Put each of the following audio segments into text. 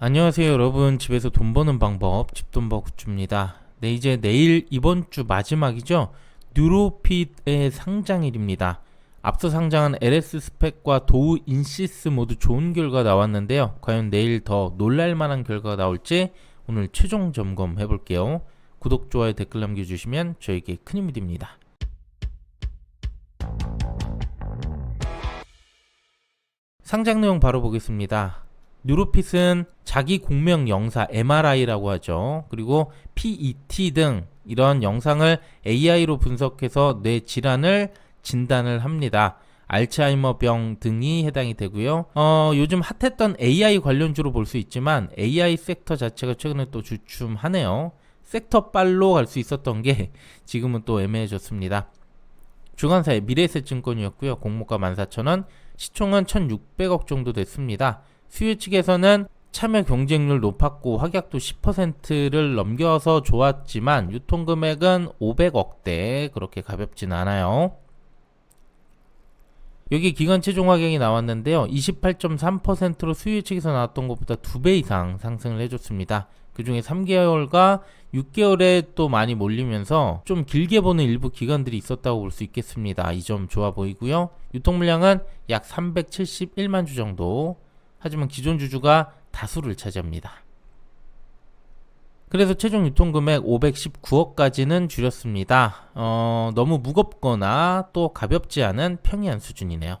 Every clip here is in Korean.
안녕하세요 여러분. 집에서 돈 버는 방법 집돈버 굿즈입니다. 네 이제 내일 이번 주 마지막이죠? 뉴로핏의 상장일입니다. 앞서 상장한 LS 스펙과 도우 인시스 모두 좋은 결과 나왔는데요. 과연 내일 더 놀랄만한 결과가 나올지 오늘 최종 점검 해볼게요. 구독 좋아요 댓글 남겨주시면 저에게 큰 힘이 됩니다. 상장 내용 바로 보겠습니다 뉴로핏은 자기 공명 영사 MRI라고 하죠. 그리고 PET 등 이런 영상을 AI로 분석해서 뇌 질환을 진단을 합니다. 알츠하이머병 등이 해당이 되고요. 어, 요즘 핫했던 AI 관련주로 볼 수 있지만 AI 섹터 자체가 최근에 또 주춤하네요. 섹터 빨로 갈 수 있었던 게 지금은 또 애매해졌습니다. 주간사의 미래에셋증권이었고요. 공모가 14,000원, 시총은 1,600억 정도 됐습니다. 수요 측에서는 참여 경쟁률 높았고 확약도 10%를 넘겨서 좋았지만 유통 금액은 500억대 그렇게 가볍진 않아요. 여기 기간 최종 하격이 나왔는데요. 28.3%로 수요 측에서 나왔던 것보다 2배 이상 상승을 해줬습니다. 그 중에 3개월과 6개월에 또 많이 몰리면서 좀 길게 보는 일부 기관들이 있었다고 볼 수 있겠습니다. 이 점 좋아 보이고요. 유통 물량은 약 371만 주 정도 하지만 기존 주주가 다수를 차지합니다. 그래서 최종 유통금액 519억까지는 줄였습니다. 어, 너무 무겁거나 또 가볍지 않은 평이한 수준이네요.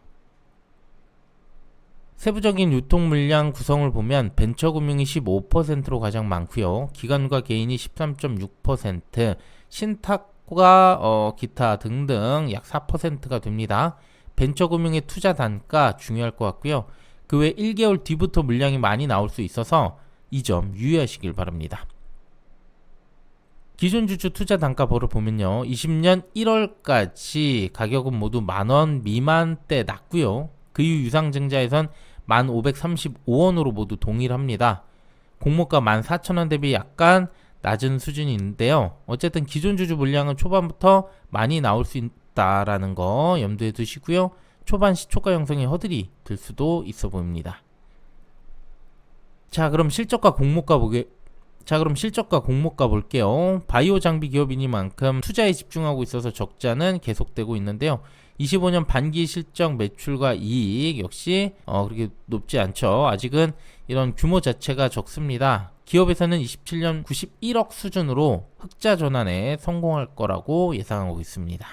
세부적인 유통 물량 구성을 보면 벤처 금융이 15%로 가장 많고요. 기관과 개인이 13.6%, 신탁과 어, 기타 등등 약 4%가 됩니다. 벤처 금융의 투자 단가 중요할 것 같고요. 그 외 1개월 뒤부터 물량이 많이 나올 수 있어서 이 점 유의하시길 바랍니다. 기존 주주 투자 단가보를 보면요. 20년 1월까지 가격은 모두 만원 미만대 낮고요. 그 이후 유상증자에선 1,535원으로 모두 동일합니다. 공모가 14,000원 대비 약간 낮은 수준인데요. 어쨌든 기존 주주 물량은 초반부터 많이 나올 수 있다라는 거 염두에 두시고요. 초반 시초가 형성에 허들이 들 수도 있어 보입니다. 자, 그럼 실적과 공모가 보게 자, 그럼 실적과 공모가 볼게요. 바이오 장비 기업이니만큼 투자에 집중하고 있어서 적자는 계속되고 있는데요. 25년 반기 실적 매출과 이익 역시 어, 그렇게 높지 않죠. 아직은 이런 규모 자체가 적습니다. 기업에서는 27년 91억 수준으로 흑자 전환에 성공할 거라고 예상하고 있습니다.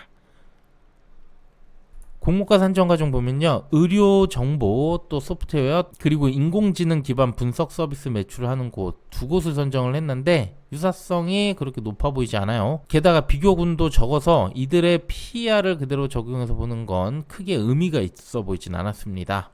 공모가 산정 과정 보면요. 의료 정보 또 소프트웨어 그리고 인공지능 기반 분석 서비스 매출을 하는 곳 두 곳을 선정을 했는데 유사성이 그렇게 높아 보이지 않아요. 게다가 비교군도 적어서 이들의 PR을 그대로 적용해서 보는 건 크게 의미가 있어 보이진 않았습니다.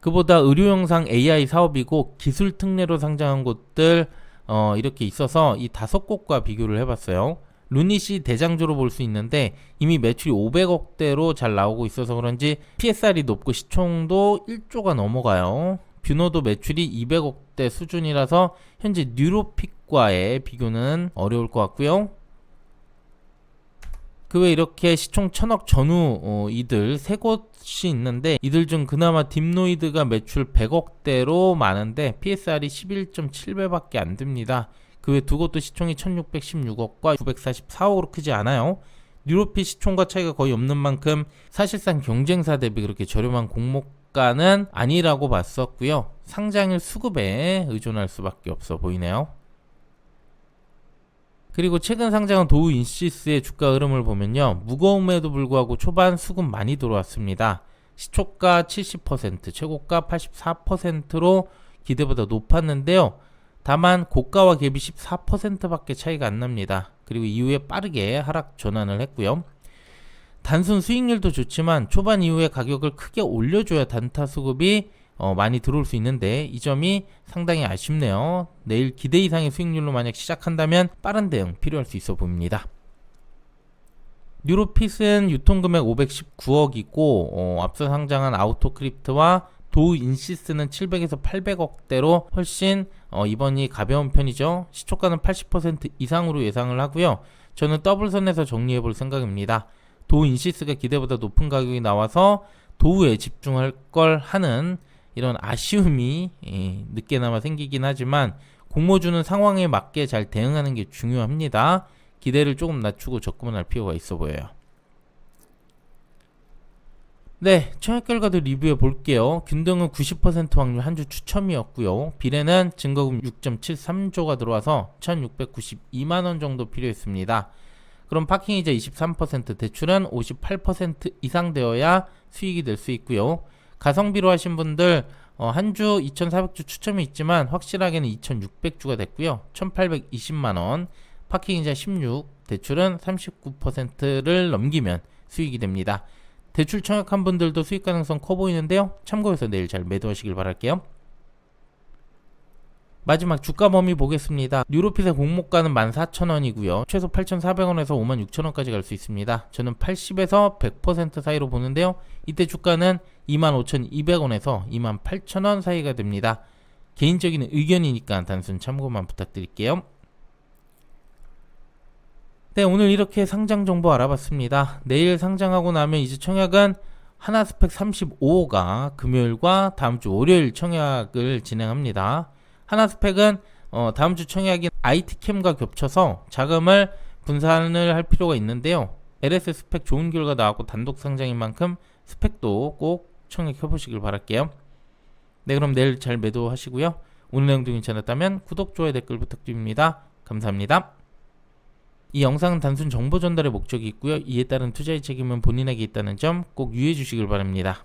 그보다 의료 영상 AI 사업이고 기술 특례로 상장한 곳들 어, 이렇게 있어서 이 다섯 곳과 비교를 해봤어요. 루닛이 대장주로 볼 수 있는데 이미 매출이 500억대로 잘 나오고 있어서 그런지 PSR이 높고 시총도 1조가 넘어가요. 뷰노도 매출이 200억대 수준이라서 현재 뉴로픽과의 비교는 어려울 것 같고요. 그 외 이렇게 시총 1000억 전후 어, 이들 세 곳이 있는데 이들 중 그나마 딥노이드가 매출 100억대로 많은데 PSR이 11.7배밖에 안 됩니다. 그 외 두 곳도 시총이 1616억과 944억으로 크지 않아요. 뉴로피 시총과 차이가 거의 없는 만큼 사실상 경쟁사 대비 그렇게 저렴한 공모가는 아니라고 봤었고요. 상장일 수급에 의존할 수밖에 없어 보이네요. 그리고 최근 상장한 도우 인시스의 주가 흐름을 보면요. 무거움에도 불구하고 초반 수급 많이 들어왔습니다. 시초가 70%, 최고가 84%로 기대보다 높았는데요. 다만 고가와 갭이 14%밖에 차이가 안 납니다. 그리고 이후에 빠르게 하락 전환을 했고요. 단순 수익률도 좋지만 초반 이후에 가격을 크게 올려줘야 단타 수급이 어, 많이 들어올 수 있는데 이 점이 상당히 아쉽네요. 내일 기대 이상의 수익률로 만약 시작한다면 빠른 대응 필요할 수 있어 보입니다. 뉴로핏은 유통금액 519억이고 어, 앞서 상장한 아우토크립트와 도우 인시스는 700에서 800억대로 훨씬 어, 이번이 가벼운 편이죠. 시초가는 80% 이상으로 예상을 하고요. 저는 더블선에서 정리해 볼 생각입니다. 도우 인시스가 기대보다 높은 가격이 나와서 도우에 집중할 걸 하는 이런 아쉬움이 예, 늦게나마 생기긴 하지만 공모주는 상황에 맞게 잘 대응하는 게 중요합니다. 기대를 조금 낮추고 접근할 필요가 있어 보여요. 네, 청약 결과도 리뷰해 볼게요. 균등은 90% 확률 한 주 추첨이었고요. 비례는 증거금 6.73조가 들어와서 1,692만 원 정도 필요했습니다. 그럼 파킹 이자 23%, 대출은 58% 이상 되어야 수익이 될 수 있고요. 가성비로 하신 분들 어, 한 주 2,400주 추첨이 있지만 확실하게는 2,600주가 됐고요. 1,820만 원, 파킹 이자 16, 대출은 39%를 넘기면 수익이 됩니다. 대출 청약한 분들도 수익 가능성 커 보이는데요. 참고해서 내일 잘 매도하시길 바랄게요. 마지막 주가 범위 보겠습니다. 뉴로핏의 공모가는 14,000원이고요. 최소 8,400원에서 56,000원까지 갈 수 있습니다. 저는 80에서 100% 사이로 보는데요. 이때 주가는 25,200원에서 28,000원 사이가 됩니다. 개인적인 의견이니까 단순 참고만 부탁드릴게요. 네, 오늘 이렇게 상장 정보 알아봤습니다. 내일 상장하고 나면 이제 청약은 하나스펙 35호가 금요일과 다음 주 월요일 청약을 진행합니다. 하나스펙은 어, 다음 주 청약인 IT캠과 겹쳐서 자금을 분산을 할 필요가 있는데요. LS 스펙 좋은 결과 나왔고 단독 상장인 만큼 스펙도 꼭 청약해 보시길 바랄게요. 네, 그럼 내일 잘 매도하시고요. 오늘 내용도 괜찮았다면 구독, 좋아요, 댓글 부탁드립니다. 감사합니다. 이 영상은 단순 정보 전달의 목적이 있고요. 이에 따른 투자의 책임은 본인에게 있다는 점 꼭 유의해 주시길 바랍니다.